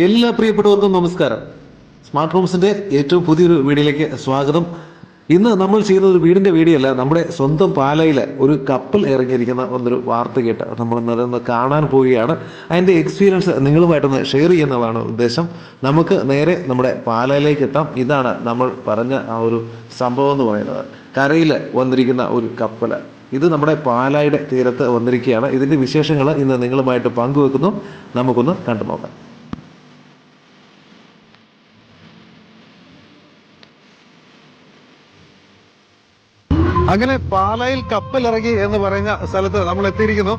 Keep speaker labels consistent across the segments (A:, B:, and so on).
A: എല്ലാ പ്രിയപ്പെട്ടവർക്കും നമസ്കാരം. സ്മാർട്ട് റൂംസിന്റെ ഏറ്റവും പുതിയൊരു വീഡിയോയിലേക്ക് സ്വാഗതം. ഇന്ന് നമ്മൾ ചെയ്യുന്ന ഒരു വീടിന്റെ വീഡിയോ അല്ല നമ്മുടെ സ്വന്തം പാലയിലെ ഒരു കപ്പൽ ഇറങ്ങിയിരിക്കുന്ന ഒന്നൊരു വാർത്ത കേട്ട് നമ്മൾ ഇന്നലെ കാണാൻ പോവുകയാണ്. അതിന്റെ എക്സ്പീരിയൻസ് നിങ്ങളുമായിട്ടൊന്ന് ഷെയർ ചെയ്യുന്നതാണ് ഉദ്ദേശം. നമുക്ക് നേരെ നമ്മുടെ പാലയിലേക്ക് എത്താം. ഇതാണ് നമ്മൾ പറഞ്ഞ ആ ഒരു സംഭവം എന്ന് പറയുന്നത്. കരയിൽ വന്നിരിക്കുന്ന ഒരു കപ്പൽ ഇത് നമ്മുടെ പാലായുടെ തീരത്ത് വന്നിരിക്കുകയാണ്. ഇതിന്റെ വിശേഷങ്ങൾ ഇന്ന് നിങ്ങളുമായിട്ട് പങ്കുവെക്കുന്നു. നമുക്കൊന്ന് കണ്ടു നോക്കാം അങ്ങനെ പാലായിൽ കപ്പലിറങ്ങി എന്ന് പറയുന്ന സ്ഥലത്ത് നമ്മൾ എത്തിയിരിക്കുന്നു.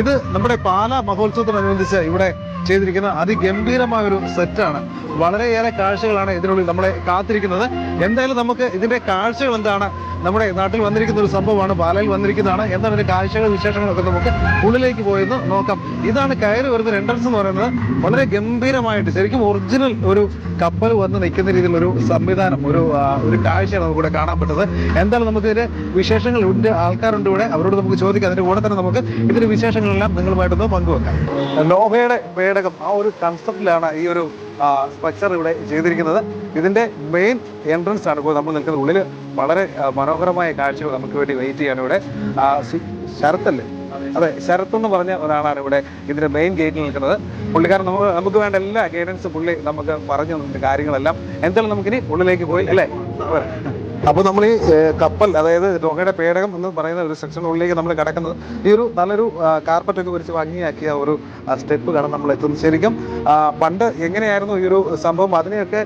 A: ഇത് നമ്മുടെ പാല മഹോത്സവത്തോടനുബന്ധിച്ച് ഇവിടെ ചെയ്തിരിക്കുന്ന അതിഗംഭീരമായ ഒരു സെറ്റാണ്. വളരെയേറെ കാഴ്ചകളാണ് ഇതിനുള്ളിൽ നമ്മളെ കാത്തിരിക്കുന്നത്. എന്തായാലും നമുക്ക് ഇതിന്റെ കാഴ്ചകൾ എന്താണ്? നമ്മുടെ നാട്ടിൽ വന്നിരിക്കുന്ന ഒരു സംഭവമാണ്. പാലയിൽ വന്നിരിക്കുന്നതാണ്. എന്താണ് ഇതിന്റെ കാഴ്ചകൾ വിശേഷങ്ങളൊക്കെ നമുക്ക് ഉള്ളിലേക്ക് പോയെന്ന് നോക്കാം. ഇതാണ് കയറി വരുന്ന എൻട്രൻസ് എന്ന് പറയുന്നത്. വളരെ ഗംഭീരമായിട്ട് ശരിക്കും ഒറിജിനൽ ഒരു കപ്പൽ വന്ന് നിൽക്കുന്ന രീതിയിലുള്ള ഒരു സംവിധാനം ഒരു ഒരു കാഴ്ചയാണ് നമുക്കിവിടെ കാണാൻ പറ്റുന്നത്. എന്തായാലും നമുക്ക് ഇതിന്റെ വിശേഷങ്ങൾ ഉണ്ട് ആൾക്കാരുണ്ട് ഇവിടെ. അവരോട് നമുക്ക് ചോദിക്കാം. അതിന്റെ കൂടെ തന്നെ നമുക്ക് ഇതിന്റെ വിശേഷങ്ങളെല്ലാം നിങ്ങളുമായിട്ടൊന്ന് പങ്കുവെക്കാം. നോവയുടെ പേടകം ആ ഒരു കൺസെപ്റ്റിലാണ് ഈ ഒരു സ്ട്രക്ചർ ഇവിടെ ചെയ്തിരിക്കുന്നത്. ഇതിന്റെ മെയിൻ എൻട്രൻസ് ആണ്. ഇപ്പോൾ നമ്മൾ നിൽക്കുന്നത് ഉള്ളിൽ വളരെ മനോഹരമായ കാഴ്ച നമുക്ക് വേണ്ടി വെയിറ്റ് ചെയ്യാണ് ഇവിടെ ശരത്തല്ലേ? അതെ ശരത്ത് എന്ന് പറഞ്ഞ ഒരാളാണ് ഇവിടെ ഇതിന്റെ മെയിൻ ഗേറ്റിൽ നിൽക്കുന്നത്. പുള്ളിക്കാരൻ നമുക്ക് നമുക്ക് വേണ്ട എല്ലാ ഗൈഡൻസും പുള്ളി നമുക്ക് പറഞ്ഞു തന്നിട്ടുണ്ട് കാര്യങ്ങളെല്ലാം. എന്തായാലും നമുക്കിനി ഉള്ളിലേക്ക് പോയി അല്ലേ? അപ്പൊ നമ്മൾ ഈ കപ്പൽ അതായത് രോഗയുടെ പേടകം എന്ന് പറയുന്ന ഒരു സെക്ഷനുള്ളിലേക്ക് നമ്മൾ കിടക്കുന്നത്. ഈ ഒരു നല്ലൊരു കാർപ്പറ്റ് ഒക്കെ വിരിച്ച് ഭംഗിയാക്കിയ ഒരു സ്റ്റെപ്പ് കാണാൻ നമ്മൾ എത്തുന്നത്. ശരിക്കും പണ്ട് എങ്ങനെയായിരുന്നു ഈ ഒരു സംഭവം? അതിനെയൊക്കെ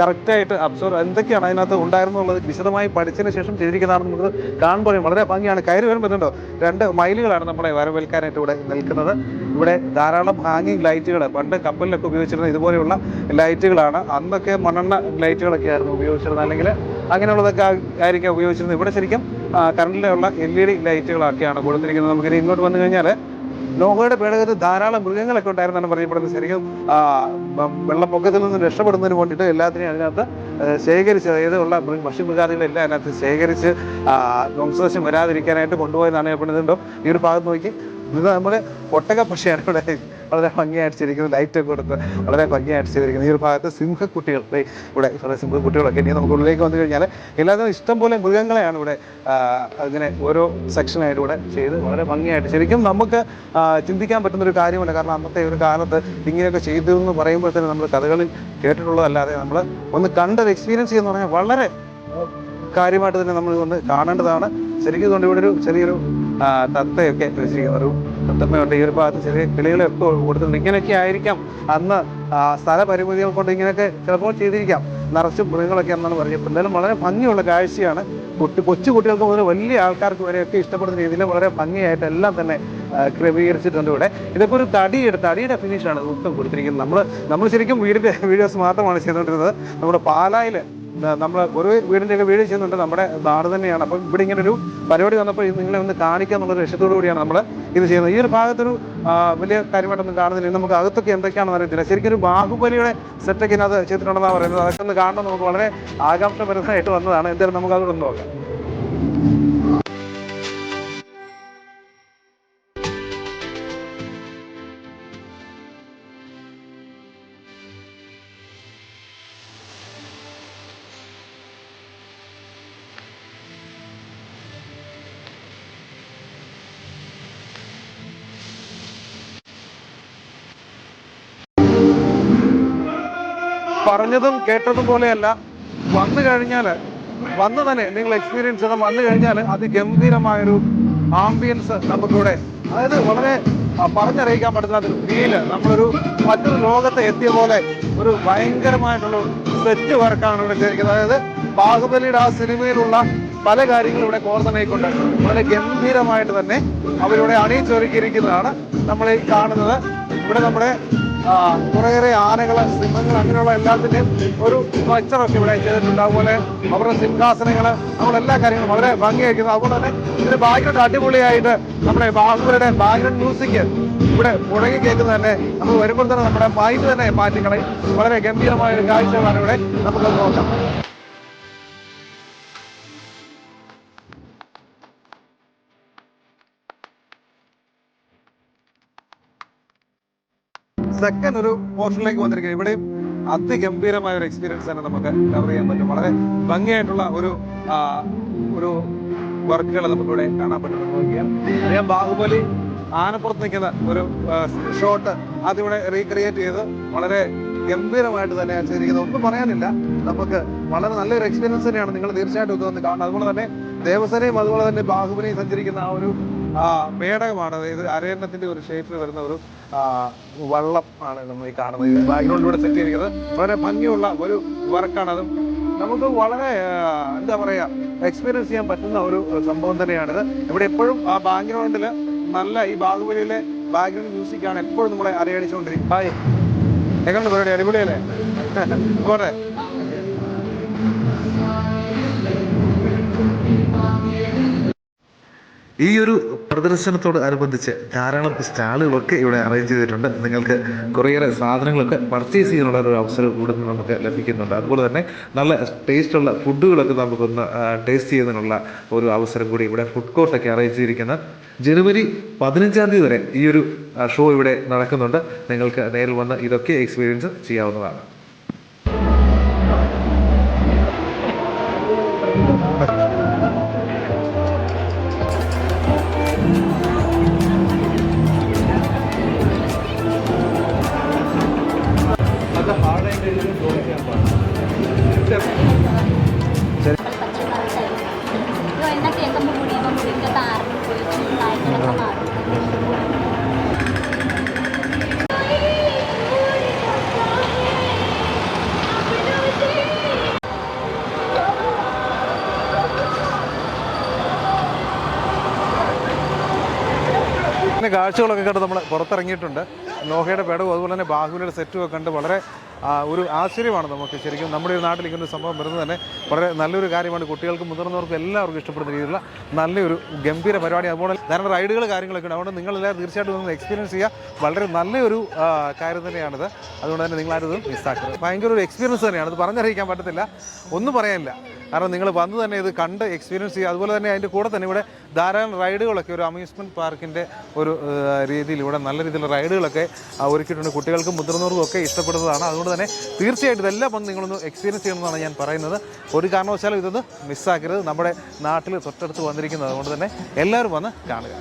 A: കറക്റ്റായിട്ട് അബ്സോർവ് എന്തൊക്കെയാണ് അതിനകത്ത് ഉണ്ടായിരുന്നുള്ളത് വിശദമായി പഠിച്ചതിന് ശേഷം ചെയ്തിരിക്കുന്നതാണ് നമുക്ക് കാണുമ്പോൾ വളരെ ഭംഗിയാണ്. കയറി ഇതുണ്ടോ? രണ്ട് മൈലുകളാണ് നമ്മളെ വരവേൽക്കാനായിട്ട് ഇവിടെ നിൽക്കുന്നത്. ഇവിടെ ധാരാളം ഹാങ്ങിങ് ലൈറ്റുകൾ പണ്ട് കപ്പലിലൊക്കെ ഉപയോഗിച്ചിരുന്ന ഇതുപോലെയുള്ള ലൈറ്റുകളാണ് അന്നൊക്കെ മണ്ണെണ്ണ ലൈറ്റുകളൊക്കെ ആയിരുന്നു ഉപയോഗിച്ചിരുന്നത്. അല്ലെങ്കിൽ അങ്ങനെയുള്ളതൊക്കെ ആയിരിക്കും ഉപയോഗിച്ചിരുന്നത്. ഇവിടെ ശരിക്കും കറണ്ടിലുള്ള എൽ ഇ ഡി ലൈറ്റുകളൊക്കെയാണ് കൊടുത്തിരിക്കുന്നത് നമുക്കിനി ഇങ്ങോട്ട് വന്നു കഴിഞ്ഞാൽ നോഹയുടെ പേടകത്തിൽ ധാരാളം മൃഗങ്ങളൊക്കെ ഉണ്ടായിരുന്നാണ് പറയപ്പെടുന്നത് ശരിക്കും വെള്ളപ്പൊക്കത്തിൽ നിന്ന് രക്ഷപ്പെടുന്നതിന് വേണ്ടിയിട്ട് എല്ലാത്തിനെയും അതിനകത്ത് ശേഖരിച്ച് അതായത് ഉള്ള മൃഗ ഭക്ഷ്യമൃഗാദികളെല്ലാം അതിനകത്ത് ശേഖരിച്ച് ആ, വരാതിരിക്കാനായിട്ട് കൊണ്ടുപോയെന്നാണ് ഈ ഒരു ഭാഗത്ത് നോക്കി. ഇത് നമ്മുടെ ഒട്ടക പക്ഷിയാണ് ഇവിടെ വളരെ ഭംഗിയായിട്ട് ചെയ്തിരിക്കുന്നത് ലൈറ്റ് കൊടുത്ത് വളരെ ഭംഗിയായിട്ട് ചെയ്തിരിക്കുന്നത് ഈ ഒരു ഭാഗത്ത് സിംഹക്കുട്ടികൾ ഇവിടെ സിംഹക്കുട്ടികളൊക്കെ ഇനി നമുക്ക് ഉള്ളിലേക്ക് വന്നു കഴിഞ്ഞാൽ എല്ലാത്തിനും ഇഷ്ടം പോലെ മൃഗങ്ങളെയാണ് ഇവിടെ അങ്ങനെ ഓരോ സെക്ഷനായിട്ട് ഇവിടെ ചെയ്ത് വളരെ ഭംഗിയായിട്ട് ശരിക്കും നമുക്ക് ചിന്തിക്കാൻ പറ്റുന്ന ഒരു കാര്യമല്ല കാരണം അന്നത്തെ ഒരു കാലത്ത് ഇങ്ങനെയൊക്കെ ചെയ്തു എന്ന് പറയുമ്പോൾ തന്നെ നമ്മൾ കഥകളിൽ കേട്ടിട്ടുള്ളതല്ലാതെ നമ്മൾ ഒന്ന് കണ്ടൊരു എക്സ്പീരിയൻസ് ചെയ്യുന്ന പറഞ്ഞാൽ വളരെ കാര്യമായിട്ട് തന്നെ നമ്മൾ ഒന്ന് കാണേണ്ടതാണ്. ശരിക്കും കൊണ്ട് ഇവിടെ ഒരു ചെറിയൊരു തത്തയൊക്കെ വെച്ചിരിക്കുന്ന ഒരു തത്തമ്മയുണ്ട് ഈ ഒരു ഭാഗത്ത് ചെറിയ കിളികളൊക്കെ കൊടുത്തിട്ടുണ്ട് ഇങ്ങനെയൊക്കെ ആയിരിക്കാം. അന്ന് സ്ഥല സ്ഥലപരിമിതികൾ കൊണ്ട് ഇങ്ങനെയൊക്കെ ചിലപ്പോൾ ചെയ്തിരിക്കാം. നിറച്ചും മൃഗങ്ങളൊക്കെ എന്നാണ് പറയുന്നത് എന്തായാലും വളരെ ഭംഗിയുള്ള കാഴ്ചയാണ്. കുട്ടി കൊച്ചു കുട്ടികൾക്ക് മുതൽ വലിയ ആൾക്കാർക്ക് വരെയൊക്കെ ഇഷ്ടപ്പെടുന്ന രീതിയിൽ വളരെ ഭംഗിയായിട്ട് എല്ലാം തന്നെ ക്രമീകരിച്ചിട്ടുണ്ട് ഇവിടെ. ഇതൊക്കെ ഒരു തടിയുടെ തടിയുടെ ഫിനിഷാണ് മൊത്തം കൊടുത്തിരിക്കുന്നത്. നമ്മൾ നമ്മൾ ശരിക്കും വീടിന്റെ വീഡിയോസ് മാത്രമാണ് ചെയ്തുകൊണ്ടിരുന്നത്. നമ്മുടെ പാലായിൽ നമ്മൾ ഒരു വീടിന്റെയൊക്കെ വീട് ചെയ്യുന്നുണ്ട് നമ്മുടെ നാട് തന്നെയാണ്. അപ്പം ഇവിടെ ഇങ്ങനെ ഒരു പരിപാടി വന്നപ്പോൾ നിങ്ങളെ ഒന്ന് കാണിക്കുക എന്നുള്ള ലക്ഷ്യത്തോടു കൂടിയാണ് നമ്മൾ ഇത് ചെയ്യുന്നത്. ഈ ഒരു ഭാഗത്തൊരു വലിയ കാര്യമായിട്ടൊന്നും കാണുന്നില്ല. നമുക്ക് അകത്തൊക്കെ എന്തൊക്കെയാണെന്ന് അറിയത്തില്ല. ശരിക്കും ഒരു ബാഹുബലിയുടെ സെറ്റൊക്കെ ഇതിനകത്ത് ചെയ്തിട്ടുണ്ടെന്നാണ് പറയുന്നത്. അതൊക്കെ ഒന്ന് കാണണം നമുക്ക് വളരെ ആകാംക്ഷപരമായിട്ട് വന്നതാണ്. എന്തായാലും നമുക്ക് അതുകൊണ്ട് നോക്കാം. പറഞ്ഞതും കേട്ടതും പോലെയല്ല. വന്നു കഴിഞ്ഞാൽ വന്നു തന്നെ നിങ്ങൾ എക്സ്പീരിയൻസ് ചെയ്ത വന്നു കഴിഞ്ഞാൽ അതിഗംഭീരമായൊരു ആംബിയൻസ് നമുക്കിവിടെ അതായത് വളരെ പറഞ്ഞറിയിക്കാൻ പറ്റുന്ന ഒരു ഫീൽ നമ്മളൊരു മറ്റൊരു ലോകത്തെ എത്തിയ പോലെ ഒരു ഭയങ്കരമായിട്ടുള്ള സെറ്റ് വർക്കാണ് ഇവിടെ ചെയ്തിരിക്കുന്നത്. അതായത് ബാഹുബലിയുടെ ആ സിനിമയിലുള്ള പല കാര്യങ്ങളും ഇവിടെ കോർത്തണയിക്കൊണ്ട് വളരെ ഗംഭീരമായിട്ട് തന്നെ അവരിവിടെ അണിയിച്ചൊരുക്കിയിരിക്കുന്നതാണ് നമ്മൾ ഈ കാണുന്നത്. ഇവിടെ നമ്മുടെ കുറേയേറെ ആനകൾ സിംഹങ്ങൾ അങ്ങനെയുള്ള എല്ലാത്തിന്റെയും ഒരു സ്ട്രക്ചറൊക്കെ ഇവിടെ ചെയ്തിട്ടുണ്ട്. അതുപോലെ അവരുടെ സിംഹാസനങ്ങൾ നമ്മുടെ എല്ലാ കാര്യങ്ങളും വളരെ ഭംഗിയായിരിക്കുന്നു. അതുപോലെ തന്നെ ഇതിന് ബാക്ക്ഗ്രൗണ്ട് അടിപൊളിയായിട്ട് നമ്മുടെ ബാഹുബലിയുടെ ബാക്ക്ഗ്രൗണ്ട് മ്യൂസിക് ഇവിടെ മുഴങ്ങി കേൾക്കുന്നത് തന്നെ നമ്മൾ വരുമ്പോൾ തന്നെ നമ്മുടെ മൈൻഡ് തന്നെ മാറ്റിക്കളയും. വളരെ ഗംഭീരമായ ഒരു കാഴ്ചകളാണ് ഇവിടെ നമുക്ക് നോക്കാം. സെക്കൻഡ് ഒരു പോർഷനിലേക്ക് വന്നിരിക്കുന്നത് ഇവിടെയും അതിഗംഭീരമായ ഒരു എക്സ്പീരിയൻസ് തന്നെ നമുക്ക് കവർ ചെയ്യാൻ പറ്റും. വളരെ ഭംഗിയായിട്ടുള്ള ഒരു ഒരു വർക്കുകൾ നമുക്കിവിടെ കാണാൻ പറ്റുന്നുണ്ട് ഞാൻ ബാഹുബലി ആനപ്പുറത്ത് നിൽക്കുന്ന ഒരു ഷോട്ട് അതിവിടെ റീക്രിയേറ്റ് ചെയ്ത് വളരെ ഗംഭീരമായിട്ട് തന്നെ ചെയ്തിരിക്കുന്നത് ഒന്നും പറയാനില്ല. നമുക്ക് വളരെ നല്ലൊരു എക്സ്പീരിയൻസ് തന്നെയാണ്. നിങ്ങൾ തീർച്ചയായിട്ടും ഇതൊന്ന് കാണുന്നത് അതുപോലെ തന്നെ ദേവസേനയും അതുപോലെ തന്നെ ബാഹുബലിയും സഞ്ചരിക്കുന്ന ആ ഒരു പേടകമാണ്. അതായത് അരയന്നത്തിന്റെ ഒരു ഷേപ്പിൽ വരുന്ന ഒരു വള്ളം ആണ് നമ്മൾ ഈ കാണുന്നത്. ബാക്ക്ഗ്രൗണ്ടിലൂടെ സെറ്റ് ചെയ്തിരിക്കുന്നത്. വളരെ ഭംഗിയുള്ള ഒരു വർക്കാണ് അതും. നമുക്ക് വളരെ എന്താ പറയാ എക്സ്പീരിയൻസ് ചെയ്യാൻ പറ്റുന്ന ഒരു സംഭവം തന്നെയാണിത്. ഇവിടെ എപ്പോഴും ആ ബാക്ക്ഗ്രൗണ്ടിൽ നല്ല ഈ ബാഹുബലിയിലെ ബാക്ക്ഗ്രൗണ്ട് മ്യൂസിക് ആണ് എപ്പോഴും നമ്മളെ അരയടിച്ചുകൊണ്ടിരിക്കും ഹായ്. എങ്ങനെ പരിപാടി? അടിപൊളിയല്ലേ? പോട്ടെ.
B: ഈ ഒരു പ്രദർശനത്തോട് അനുബന്ധിച്ച് ധാരാളം സ്റ്റാളുകളൊക്കെ ഇവിടെ അറേഞ്ച് ചെയ്തിട്ടുണ്ട്. നിങ്ങൾക്ക് കുറേയേറെ സാധനങ്ങളൊക്കെ പർച്ചേസ് ചെയ്യാനുള്ള ഒരു അവസരം ഇവിടെ നിന്ന് നമുക്ക് ലഭിക്കുന്നുണ്ട്. അതുപോലെ തന്നെ നല്ല ടേസ്റ്റുള്ള ഫുഡുകളൊക്കെ നമുക്കൊന്ന് ടേസ്റ്റ് ചെയ്യുന്നതിനുള്ള ഒരു അവസരം കൂടി ഇവിടെ ഫുഡ് കോർട്ടൊക്കെ അറേഞ്ച് ചെയ്തിരിക്കുന്ന. ജനുവരി പതിനഞ്ചാം തീയതി വരെ ഈ ഒരു ഷോ ഇവിടെ നടക്കുന്നുണ്ട്. നിങ്ങൾക്ക് നേരിൽ വന്ന് ഇതൊക്കെ എക്സ്പീരിയൻസ് ചെയ്യാവുന്നതാണ്.
A: കാഴ്ചകളൊക്കെ കണ്ട് നമ്മൾ പുറത്തിറങ്ങിയിട്ടുണ്ട്. നോഹയുടെ പേടവും അതുപോലെ തന്നെ ബാഹുവിന്റെ സെറ്റും ഒക്കെ കണ്ട് വളരെ ഒരു ആശ്ചര്യമാണ് നമുക്ക് ശരിക്കും നമ്മുടെ ഒരു നാട്ടിൽ ഇങ്ങനെ ഒരു സംഭവം വരുന്നത് തന്നെ. വളരെ നല്ലൊരു കാര്യമാണ്. കുട്ടികൾക്കും മുതിർന്നവർക്കും എല്ലാവർക്കും ഇഷ്ടപ്പെടുന്ന രീതിയിലുള്ള നല്ലൊരു ഗംഭീര പരിപാടി. അതുപോലെ ധാരാളം റൈഡുകൾ കാര്യങ്ങളൊക്കെ ഉണ്ട്. അതുകൊണ്ട് നിങ്ങളെല്ലാവരും തീർച്ചയായിട്ടും ഒന്ന് എക്സ്പീരിയൻസ് ചെയ്യുക. വളരെ നല്ലൊരു കാര്യം തന്നെയാണിത്. അതുകൊണ്ട് തന്നെ നിങ്ങളാരും മിസ്സാക്കരുത് ഭയങ്കര ഒരു എക്സ്പീരിയൻസ് തന്നെയാണ്. അത് പറഞ്ഞറിയിക്കാൻ പറ്റത്തില്ല. ഒന്നും പറയാനില്ല. കാരണം നിങ്ങൾ വന്ന് തന്നെ ഇത് കണ്ട് എക്സ്പീരിയൻസ് ചെയ്യുക. അതുപോലെ തന്നെ അതിന്റെ കൂടെ തന്നെ ഇവിടെ ധാരാളം റൈഡുകളൊക്കെ ഒരു അമ്യൂസ്മെന്റ് പാർക്കിന്റെ ഒരു രീതിയിൽ ഇവിടെ നല്ല രീതിയിലുള്ള റൈഡുകളൊക്കെ ഒരുക്കിയിട്ടുണ്ട്. കുട്ടികൾക്കും മുതിർന്നവർക്കും ഒക്കെ ഇഷ്ടപ്പെടുന്നതാണ്. അതുകൊണ്ട് തന്നെ തീർച്ചയായിട്ടും ഇതെല്ലാം വന്ന് നിങ്ങളൊന്ന് എക്സ്പീരിയൻസ് ചെയ്യണമെന്നാണ് ഞാൻ പറയുന്നത്. ഒരു കാരണവശാലും ഇതൊന്ന് മിസ്സാക്കരുത് നമ്മുടെ നാട്ടിൽ തൊട്ടടുത്ത് വന്നിരിക്കുന്നത്. അതുകൊണ്ട് തന്നെ എല്ലാവരും വന്ന് കാണുക.